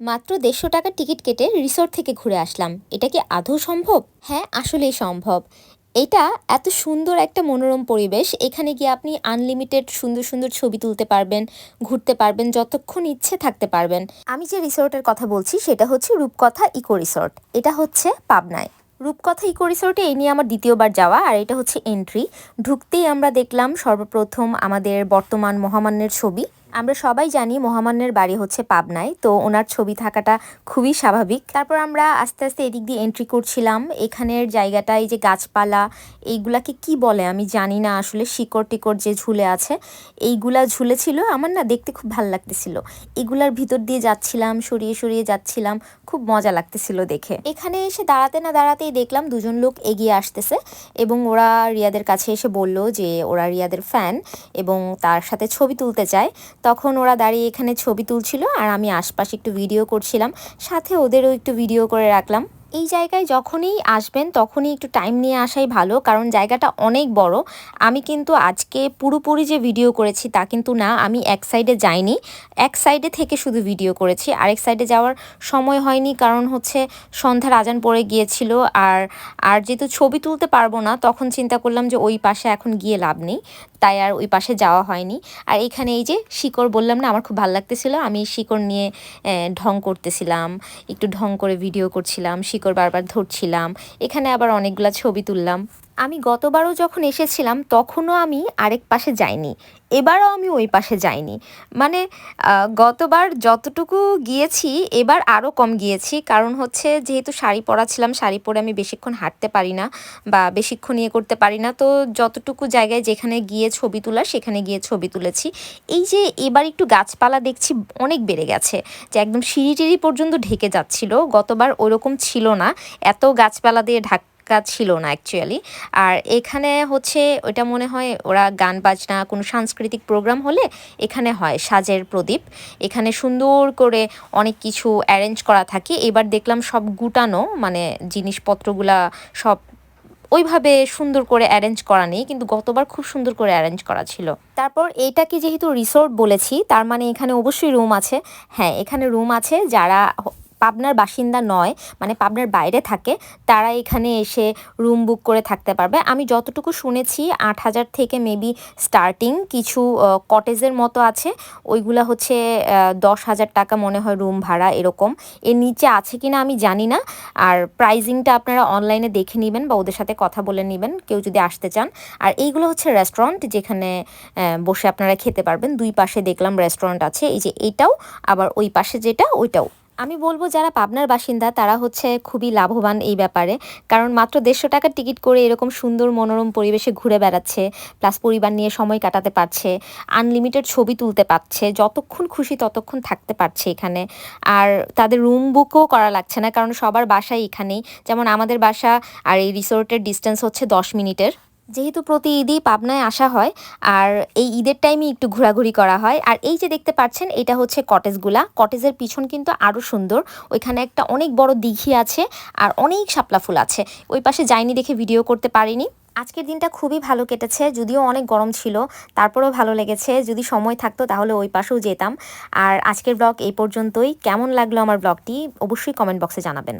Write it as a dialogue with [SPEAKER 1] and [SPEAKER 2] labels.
[SPEAKER 1] মাত্র দেড়শো টাকার টিকিট কেটে রিসোর্ট থেকে ঘুরে আসলাম। এটা কি আদৌ সম্ভব? হ্যাঁ আসলেই সম্ভব। এটা এত সুন্দর একটা মনোরম পরিবেশ। এখানে গিয়ে আপনি আনলিমিটেড সুন্দর সুন্দর ছবি তুলতে পারবেন, ঘুরতে পারবেন, যতক্ষণ ইচ্ছে থাকতে পারবেন। আমি যে রিসোর্টের কথা বলছি, সেটা হচ্ছে রূপকথা ইকো রিসোর্ট। এটা হচ্ছে পাবনায়। রূপকথা ইকো রিসোর্টে এই নিয়ে আমার দ্বিতীয়বার যাওয়া, আর এটা হচ্ছে এন্ট্রি ঢুকতেই আমরা দেখলাম সর্বপ্রথম আমাদের বর্তমান মহামান্যের ছবি। আমরা সবাই জানি মহামান্যের বাড়ি হচ্ছে পাবনায়, তো ওনার ছবি থাকাটা খুবই স্বাভাবিক। তারপর আমরা আস্তে আস্তে এদিক দিয়ে এন্ট্রি করছিলাম। এখানের জায়গাটা, এই যে গাছপালা, এইগুলাকে কি বলে আমি জানি না আসলে, শিকড় টিকড় যে ঝুলে আছে, এইগুলা ঝুলেছিল। আমার না দেখতে খুব ভালো লাগতেছিল। এগুলার ভিতর দিয়ে যাচ্ছিলাম, সরিয়ে সরিয়ে যাচ্ছিলাম, খুব মজা লাগতেছিল দেখে। এখানে এসে দাঁড়াতে না দাঁড়াতেই দেখলাম দুজন লোক এগিয়ে আসতেছে এবং ওরা রিয়াদের কাছে এসে বলল যে, ওরা রিয়াদের ফ্যান এবং তার সাথে ছবি তুলতে চায়। তখন ওরা দাঁড়িয়ে এখানে ছবি তুলছিল আর আমি আশপাশে একটু ভিডিও করছিলাম। সাথে ওদেরও একটু ভিডিও করে রাখলাম। এই জায়গায় যখনই আসবেন, তখনই একটু টাইম নিয়ে আসাই ভালো। কারণ জায়গাটা অনেক বড়। আমি কিন্তু আজকে পুরোপুরি যে ভিডিও করেছি তা কিন্তু না, আমি এক সাইডে যাইনি। এক সাইডে থেকে শুধু ভিডিও করেছি। আরেক সাইডে যাওয়ার সময় হয়নি কারণ হচ্ছে সন্ধ্যার আজান পড়ে গিয়েছিল। আর আর যেহেতু ছবি তুলতে পারব না, তখন চিন্তা করলাম যে ওই পাশে এখন গিয়ে লাভ নেই। তাই আর ওই পাশে যাওয়া হয়নি। আর এখানে এই যে শিকড় বললাম না, আমার খুব ভালো লাগতেছিল। আমি শিকড় নিয়ে ঢং করতেছিলাম। একটু ঢং করে ভিডিও করছিলাম। শিকড় বারবার ধরছিলাম। এখানে আবার অনেকগুলা ছবি তুললাম। আমি গতবারও যখন এসেছিলাম, তখনও আমি আরেক পাশে যাইনি। এবারও আমি ওই পাশে যাইনি। মানে গতবার যতটুকু গিয়েছি, এবার আরও কম গিয়েছি। কারণ হচ্ছে, যেহেতু শাড়ি পরা ছিলাম শাড়ি পরে আমি বেশিক্ষণ হাঁটতে পারি না বা বেশিক্ষণ ইয়ে করতে পারি না। তো যতটুকু জায়গায় যেখানে গিয়ে ছবি তোলার, সেখানে গিয়ে ছবি তুলেছি। এই যে, এবার একটু গাছপালা দেখছি, অনেক বেড়ে গেছে। যে, একদম সিঁড়ি টিড়ি পর্যন্ত ঢেকে যাচ্ছিল। গতবার ওরকম ছিল না। এত গাছপালা দিয়ে ঢাক কাজ ছিল না অ্যাকচুয়ালি আর এখানে হচ্ছে ওটা মনে হয় ওরা গান বাজনা কোনো সাংস্কৃতিক প্রোগ্রাম হলে এখানে হয়, সাজের প্রদীপ। এখানে সুন্দর করে অনেক কিছু অ্যারেঞ্জ করা থাকে। এবার দেখলাম সব গুটানো মানে জিনিসপত্রগুলা সব ওইভাবে সুন্দর করে অ্যারেঞ্জ করা নেই, কিন্তু গতবার খুব সুন্দর করে অ্যারেঞ্জ করা ছিল। তারপর এইটাকে যেহেতু রিসোর্ট বলেছি, তার মানে এখানে অবশ্যই রুম আছে। হ্যাঁ এখানে রুম আছে যারা পাবনার বাসিন্দা নয় মানে পাবনার বাইরে থাকে, তারা এখানে এসে রুম বুক করে থাকতে পারবে। আমি যতটুকু শুনেছি, আট হাজার থেকে মেবি স্টার্টিং কিছু কটেজের মতো আছে, ওইগুলা হচ্ছে দশ হাজার টাকা মনে হয় রুম ভাড়া এরকম। এর নিচে আছে কি না আমি জানি না, আর প্রাইজিংটা আপনারা অনলাইনে দেখে নেবেন বা ওদের সাথে কথা বলে নেবেন, কেউ যদি আসতে চান। আর এইগুলো হচ্ছে রেস্টুরেন্ট যেখানে বসে আপনারা খেতে পারবেন। দুই পাশে দেখলাম রেস্টুরেন্ট আছে, এই যে এটাও, আবার ওই পাশে যেটা, ওইটাও। আমি বলব যারা পাবনার বাসিন্দা, তারা হচ্ছে খুবই লাভবান এই ব্যাপারে। কারণ মাত্র দেড়শো টাকার টিকিট করে এরকম সুন্দর মনোরম পরিবেশে ঘুরে বেড়াচ্ছে, প্লাস পরিবার নিয়ে সময় কাটাতে পারছে, আনলিমিটেড ছবি তুলতে পারছে, যতক্ষণ খুশি ততক্ষণ থাকতে পারছে এখানে। আর তাদের রুম বুকও করা লাগছে না, কারণ সবার বাসায় এখানেই। যেমন আমাদের বাসা আর এই রিসোর্টের ডিস্টেন্স হচ্ছে দশ মিনিটের। যেহেতু প্রতি ঈদই পাবনায় আসা হয়, আর এই ঈদের টাইমে একটু ঘোরাঘুরি করা হয়। আর এই যে দেখতে পাচ্ছেন, এটা হচ্ছে কটেজগুলা। কটেজের পিছন কিন্তু আরও সুন্দর। ওইখানে একটা অনেক বড় দিঘি আছে, আর অনেক শাপলা ফুল আছে। ওই পাশে যাইনি দেখে ভিডিও করতে পারিনি। আজকের দিনটা খুবই ভালো কেটেছে, যদিও অনেক গরম ছিল, তারপরেও ভালো লেগেছে। যদি সময় থাকতো তাহলে ওই পাশেও যেতাম। আর আজকের ব্লগ এই পর্যন্তই। কেমন লাগল আমার ব্লগটি অবশ্যই কমেন্ট বক্সে জানাবেন।